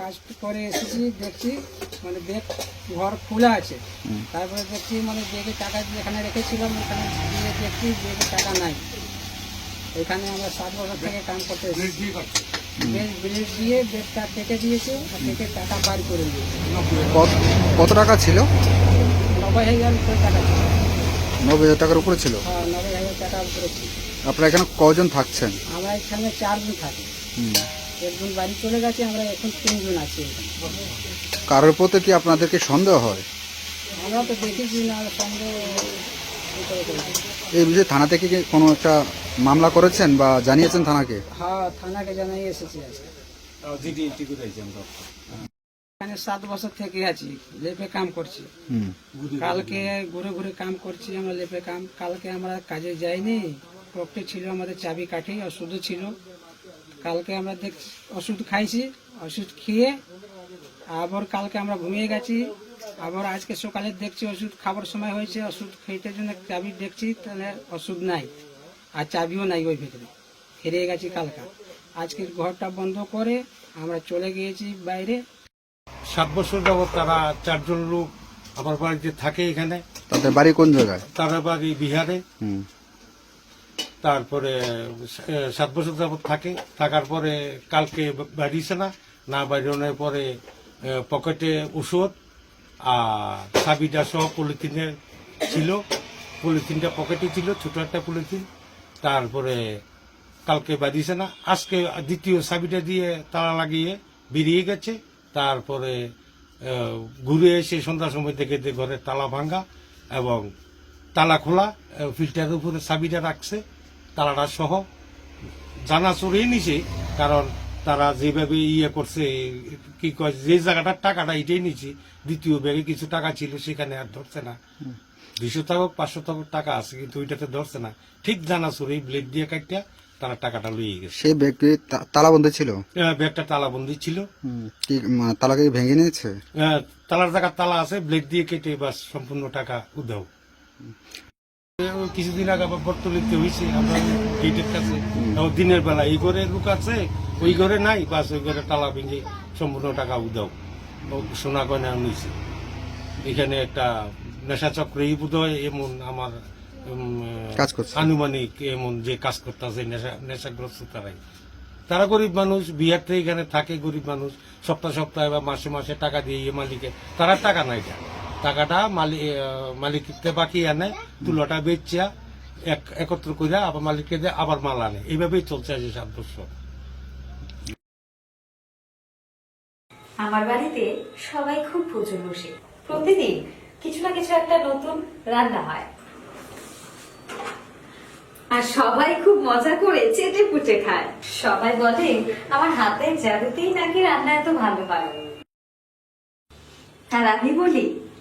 কাজ করে এসেছি দেখছি মানে ব্যাগ ঘর খোলা আছে। তারপরে দেখছি মানে ব্যাগে টাকা যেখানে রেখেছিলাম ওখানে গিয়ে দেখছি ব্যাগে টাকা নাই। এখানে আমরা সাত বছর থেকে কাম করতে এসেছি। ব্যাগ ব্লেড দিয়ে ব্যাগটা কেটে দিয়েছে আর টাকা বার করে দিয়েছে। কত কত টাকা ছিল? নব্বই হাজার উপরে টাকা ছিল। নব্বই হাজার টাকার উপরে ছিল? হ্যাঁ নব্বই হাজার টাকা উপরে ছিল। আপনারা এখানে কজন থাকছেন? আমরা এখানে চারজন থাকি। হুম। একজন বাড়ি চলে গেছে আমরা এখন তিনজন আছি। কারোর প্রতি কি আপনাদেরকে সন্দেহ হয়? আমরা তো দেখেছি না করেছি। এই বিষয়ে থানা থেকে কি কোনো একটা মামলা করেছেন বা জানিয়েছেন থানাকে? হ্যাঁ থানাকে জানাই এসেছি এখানে সাত বছর থেকে আছি লেপে কাম করছি। হুম। কালকে ঘুরে ঘুরে কাম করছি আমরা লেপে কাম। কালকে আমরা কাজে যাইনি পকেটে ছিল আমাদের চাবি কাঠি ওষুধও ছিল। কালকে আমরা দেখ ওষুধ খাইছি ওষুধ খেয়ে আবার কালকে আমরা ঘুমিয়ে গেছি আবার আজকে সকালে দেখছি ওষুধ খাবার সময় হয়েছে ওষুধ খেতে জন্য চাবি দেখছি তাহলে ওষুধ নাই আর চাবিও নাই ওই ভিতরে। হেরিয়ে গেছি কালকা। আজকে ঘরটা বন্ধ করে আমরা চলে গিয়েছি বাইরে। সাত বছর যাবৎ তারা চারজন লোক আমার বাড়িতে থাকে এখানে। তাদের বাড়ি কোন জায়গায়? তারা বাড়ি বিহারে। হুম। তারপরে সাত বছর যাবৎ থাকে, থাকার পরে কালকে বাড়িছে না না বাড়ানোর পরে পকেটে ওষুধ আর চাবিটা সহ পলিথিনে ছিল, পলিথিনটা পকেটে ছিল, ছোট একটা পলিথিন। তারপরে কালকে বাড়িছে না, আজকে দ্বিতীয় চাবিটা দিয়ে তালা লাগিয়ে বেরিয়ে গেছে। তারপরে ঘুরে এসে সন্ধ্যার সময় দেখে যে ঘরের তালা ভাঙ্গা এবং তালা খোলা ফিল্টারের উপরে চাবিটা রাখছে। তালাটা সহ জানা চড়েই নিছে কারণ তারা যেভাবে ইয়ে করছে কি কয় যে জায়গাটার টাকাটা এটাই নিছে দ্বিতীয় ব্যাগে কিছু টাকা ছিল সেখানে আর ধরছে না। দুইশো টাকা পাঁচশো টাকা টাকা আছে কিন্তু ওইটাতে ধরছে না। ঠিক জানা চড়েই ব্লেড দিয়ে কাটিয়া তারা টাকাটা লইয়ে গেছে। সেই তা- তালাবন্ধ ছিল? আহ, ব্যাগটা তালাবন্দি ছিল। কি তালাকে ভেঙে নিয়েছে? আহ, তালার জায়গা তালা আছে ব্লেড দিয়ে কেটে বাস সম্পূর্ণ টাকা উধাও। কিছুদিন আগে আবার বর্তলিতে হয়েছে আমরা গেটের কাছে। দিনের বেলা এই ঘরে লোক আছে ওই ঘরে নাই বাস ওই ঘরে তালা ভেঙে সম্পূর্ণ টাকা উধাও। ও সোনা গয়না নিয়েছে এখানে একটা নেশা চক্রে এই বোধ হয় এমন আমার কাজ করছে। আনুমানিক এমন যে কাজ করতেছে নেশা নেশাগ্রস্ত তারাই তারা গরিব মানুষ বিহার থেকে এখানে থাকে গরিব মানুষ সপ্তাহ সপ্তাহে বা মাসে মাসে টাকা দিয়ে ইয়ে মালিকে তারা টাকা নাই টাকাটা মালিক মালিককে বাকি আনে, তুলাটা এক একত্র করে আবার মালিককে দিয়ে আবার মাল আনে। এইভাবেই চলছে আজ সাত বছর। আমার বাড়িতে সবাই খুব প্রচুর বসে। প্রতিদিন কিছু না কিছু একটা নতুন রান্না হয়। আর সবাই খুব মজা করে চেটে পুটে খায়। সবাই বলে, আমার হাতের জাদুতেই নাকি রান্না এত ভালো হয়? আর আমি বলি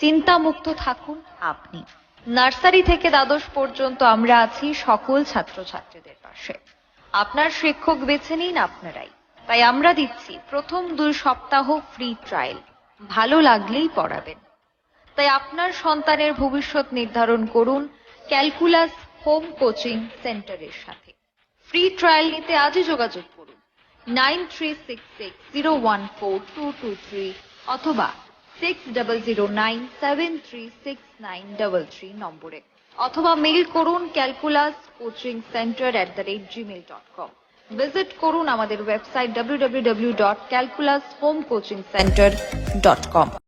চিন্তামুক্ত থাকুন আপনি। নার্সারি থেকে দ্বাদশ পর্যন্ত আমরা আছি সকল ছাত্রছাত্রীদের পাশে। আপনার শিক্ষক বেছে নিন আপনারাই। তাই আমরা দিচ্ছি প্রথম দুই সপ্তাহ ফ্রি ট্রায়াল। ভালো লাগলেই পড়াবেন। তাই আপনার সন্তানের ভবিষ্যৎ নির্ধারণ করুন ক্যালকুলাস হোম কোচিং সেন্টারের সাথে। ফ্রি ট্রায়াল নিতে আজই যোগাযোগ করুন। Nine three six six zero one four two two three অথবা six double zero nine seven three six nine double three নম্বরে। অথবা মেইল করুন calculus coaching centre at the rate Gmail dot com visit করুন আমাদের website www.calculushomecoachingcenter.com